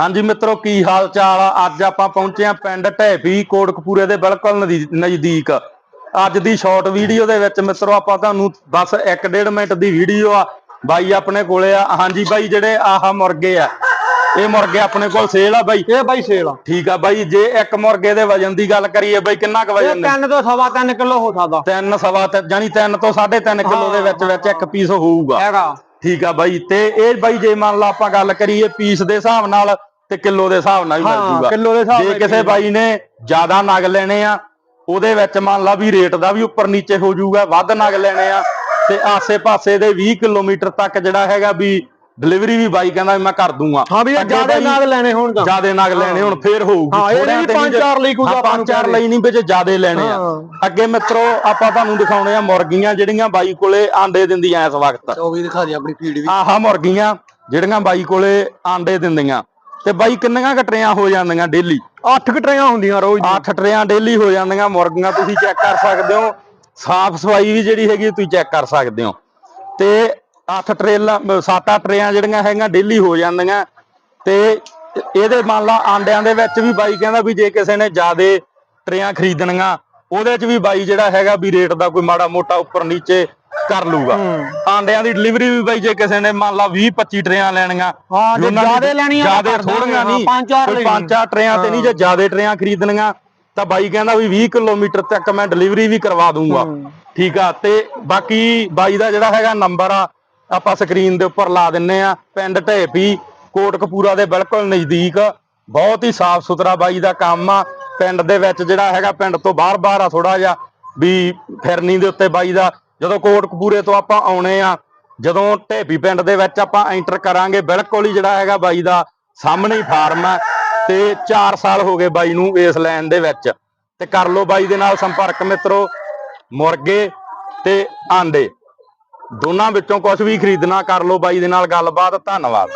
ਹਾਂਜੀ ਮਿੱਤਰੋ ਕੀ ਹਾਲ ਚਾਲ ਆ? ਅੱਜ ਆਪਾਂ ਪਹੁੰਚੇ ਆ ਪਿੰਡ ਢੈਫੀ ਕੋਟਕਪੂਰੇ ਦੇ ਬਿਲਕੁਲ ਨਜ਼ਦੀਕ। ਅੱਜ ਦੀ ਸ਼ਾਰਟ ਵੀਡੀਓ ਦੇ ਵਿੱਚ ਮਿੱਤਰੋ ਆਪਾਂ ਤੁਹਾਨੂੰ ਬਸ 1.5 ਮਿੰਟ ਦੀ ਵੀਡੀਓ ਆ। ਬਾਈ ਆਪਣੇ ਕੋਲੇ ਆ। ਹਾਂਜੀ ਬਾਈ ਜਿਹੜੇ ਆਹ ਮੁਰਗੇ ਆ ਇਹ ਮੁਰਗੇ ਆਪਣੇ ਕੋਲ ਸੇਲ ਆ ਬਾਈ? ਇਹ ਬਾਈ ਸੇਲ ਆ। ਠੀਕ ਆ ਬਾਈ ਜੇ ਇੱਕ ਮੁਰਗੇ ਦੇ ਵਜਨ ਦੀ ਗੱਲ ਕਰੀਏ ਬਾਈ ਕਿੰਨਾ ਕੁ ਵਜਨ ਨੇ 3 ਤੋਂ ਸਵਾ 3 ਕਿਲੋ ਹੋ ਸਕਦਾ। ਤਿੰਨ ਸਵਾ ਤੇ ਜਾਨੀ 3 ਤੋਂ 3.5 ਕਿਲੋ ਦੇ ਵਿੱਚ ਵਿੱਚ ਇੱਕ ਪੀਸ ਹੋਊਗਾ। ਹੈਗਾ। ਠੀਕ ਆ ਬਾਈ ਤੇ ਇਹ ਬਾਈ ਜੇ ਮੰਨ ਲਾ ਆਪਾਂ ਗੱਲ ਕਰੀਏ ਪੀਸ ਦੇ ਹਿਸਾਬ ਨਾਲ ਤੇ ਕਿਲੋ ਦੇ ਹਿਸਾਬ ਨਾਲ ਵੀ ਮਿਲ ਜੂਗਾ। ਕਿੱਲੋ ਦੇ ਹਿਸਾਬ ਜੇ ਕਿਸੇ ਬਾਈ ਨੇ ਜ਼ਿਆਦਾ ਨਗ ਲੈਣੇ ਆ ਉਹਦੇ ਵਿੱਚ ਮੰਨ ਲਾ ਵੀ ਰੇਟ ਦਾ ਵੀ ਉੱਪਰ ਨੀਚੇ ਹੋ ਜਾਊਗਾ ਵੱਧ ਨਗ ਲੈਣੇ ਆ ਤੇ ਆਸੇ-ਪਾਸੇ ਦੇ 20 ਕਿਲੋਮੀਟਰ ਤੱਕ ਜਿਹੜਾ ਹੈਗਾ ਵੀ ਡਿਲੀਵਰੀ ਵੀ ਬਾਈ ਕਹਿੰਦਾ ਮੈਂ ਕਰ ਦੂੰਗਾ। ਹਾਂ ਵੀ ਜ਼ਿਆਦਾ ਨਾਗ ਲੈਣੇ ਹੋਣ ਤਾਂ ਜਿਆਦੇ ਨਗ ਲੈਣੇ ਹੁਣ ਫੇਰ ਹੋਊਗੀ। ਹਾਂ, ਵੀ ਪੰਜ ਜੇ- ਚਾਰ ਲਈ ਕੁਝ ਹਾਂ, ਆਪਾਂ ਪੰਜ ਨੂੰ ਚਾਰ ਕਹਿ ਲਈ ਨਹੀਂ ਵਿੱਚ ਜਿਆਦੇ ਲੈਣੇ ਆ। ਹਾਂ। ਅੱਗੇ ਮਿੱਤਰੋ ਆਪਾਂ ਤੁਹਾਨੂੰ ਦਿਖਾਉਣੇ ਆ ਮੁਰਗੀਆਂ ਜਿਹੜੀਆਂ ਬਾਈ ਕੋਲੇ ਆਂਡੇ ਦਿੰਦੀਆਂ ਇਸ ਵਕਤ। ਉਹ ਵੀ ਦਿਖਾ ਦੀ ਆਪਣੀ ਫੀਡ ਵੀ। ਆਹ ਮੁਰਗੀਆਂ ਜਿਹੜੀਆਂ ਬਾਈ ਕੋਲੇ ਆਂਡੇ ਦਿੰਦੀਆਂ। ਤੇ ਬਾਈ ਕਿੰਨੀਆਂ ਕਟਰੀਆਂ ਹੋ ਜਾਂਦੀਆਂ ਡੇਲੀ? 8 ਕਟਰੀਆਂ ਹੁੰਦੀਆਂ ਰੋਜ਼ ਦੀਆਂ। 8 ਟਰੇਆਂ ਡੇਲੀ ਹੋ ਜਾਂਦੀਆਂ। ਮੁਰਗੀਆਂ ਤੁਸੀਂ ਚੈੱਕ ਕਰ ਸਕਦੇ ਹੋ। ਸਾਫ਼ ਸਫ਼ਾਈ ਵੀ ਜਿਹੜੀ ਹੈਗੀ ਤੁਸੀਂ ਚੈੱਕ ਕਰ ਸਕਦੇ ਹੋ। ਤੇ 8 ਟਰੇਲਾਂ 7-8 ਟਰੇਆਂ ਜਿਹੜੀਆਂ ਹੈਗੀਆਂ ਡੇਲੀ ਹੋ ਜਾਂਦੀਆਂ। ਤੇ ਇਹਦੇ ਮੰਨ ਲਾ ਆਂਡਿਆਂ ਦੇ ਵਿੱਚ ਵੀ ਬਾਈ ਕਹਿੰਦਾ ਵੀ ਜੇ ਕਿਸੇ ਨੇ ਜ਼ਿਆਦੇ ਟਰੇਆਂ ਖਰੀਦਣੀਆਂ ਉਹਦੇ 'ਚ ਵੀ ਬਾਈ ਜਿਹੜਾ ਹੈਗਾ ਵੀ ਰੇਟ ਦਾ ਕੋਈ ਮਾੜਾ ਮੋਟਾ ਉੱਪਰ ਨੀਚੇ ਕਰ ਲੂਗਾ ਆਂਡਿਆਂ ਦੀ ਡਿਲੀਵਰੀ ਵੀ ਬਾਈ ਜੇ ਕਿਸੇ ਨੇ ਮੰਨ ਲਾ 20 25 ਟਰੇਆਂ ਲੈਣੀਆਂ ਹਾਂ, ਜੇ ਜ਼ਿਆਦੇ ਲੈਣੀਆਂ ਜ਼ਿਆਦੇ ਥੋੜੀਆਂ ਨਹੀਂ ਪੰਜ ਚਾਰ ਕੋਈ। ਪੰਜ ਚਾਰ ਟਰੇਆਂ ਤੇ ਨਹੀਂ ਜੇ ਜ਼ਿਆਦੇ ਟਰੇਆਂ ਖਰੀਦਣੀਆਂ ਤਾਂ ਬਾਈ ਕਹਿੰਦਾ ਵੀ 20 ਕਿਲੋਮੀਟਰ ਤੱਕ ਮੈਂ ਡਿਲੀਵਰੀ ਵੀ ਕਰਵਾ ਦੂੰਗਾ ਠੀਕ ਆ ਤੇ ਬਾਕੀ ਬਾਈ ਦਾ ਜਿਹੜਾ ਹੈਗਾ ਨੰਬਰ ਆ ਆਪਾਂ ਸਕਰੀਨ ਦੇ ਉੱਪਰ ਲਾ ਦਿੰਨੇ ਆ, ਪਿੰਡ ਢੇਪੀ, ਕੋਟਕਪੂਰਾ ਦੇ ਬਿਲਕੁਲ ਨਜ਼ਦੀਕ। ਬਹੁਤ ਹੀ ਸਾਫ਼ ਸੁਥਰਾ ਬਾਈ ਦਾ ਕੰਮ ਆ। ਪਿੰਡ ਦੇ ਵਿੱਚ ਜਿਹੜਾ ਹੈਗਾ, ਪਿੰਡ ਤੋਂ ਬਾਹਰ-ਬਾਹਰ ਆ ਥੋੜਾ ਜਿਹਾ, ਵੀ ਫਿਰਨੀ ਦੇ ਉੱਤੇ ਬਾਈ ਦਾ। ਜਦੋਂ ਕੋਟਕਪੂਰੇ ਤੋਂ ਆਪਾਂ ਆਉਣੇ ਆ, ਜਦੋਂ ਢੇਪੀ ਪਿੰਡ ਦੇ ਵਿੱਚ ਆਪਾਂ ਐਂਟਰ ਕਰਾਂਗੇ, ਬਿਲਕੁਲ ਹੀ ਜਿਹੜਾ ਹੈਗਾ ਬਾਈ ਦਾ ਸਾਹਮਣੇ ਹੀ ਫਾਰਮ ਆ। ਤੇ 4 ਸਾਲ ਹੋ ਗਏ ਬਾਈ ਨੂੰ ਇਸ ਲਾਈਨ ਦੇ ਵਿੱਚ। ਤੇ ਕਰ ਲੋ ਬਾਈ ਦੇ ਨਾਲ ਸੰਪਰਕ ਮਿੱਤਰੋ, ਮੁਰਗੇ ਤੇ ਆਂਡੇ। ਦੋਨਾਂ ਵਿੱਚੋਂ ਕੁਝ ਵੀ ਖਰੀਦਣਾ ਕਰ ਲਓ ਬਾਈ ਦੇ ਨਾਲ ਗੱਲਬਾਤ ਧੰਨਵਾਦ।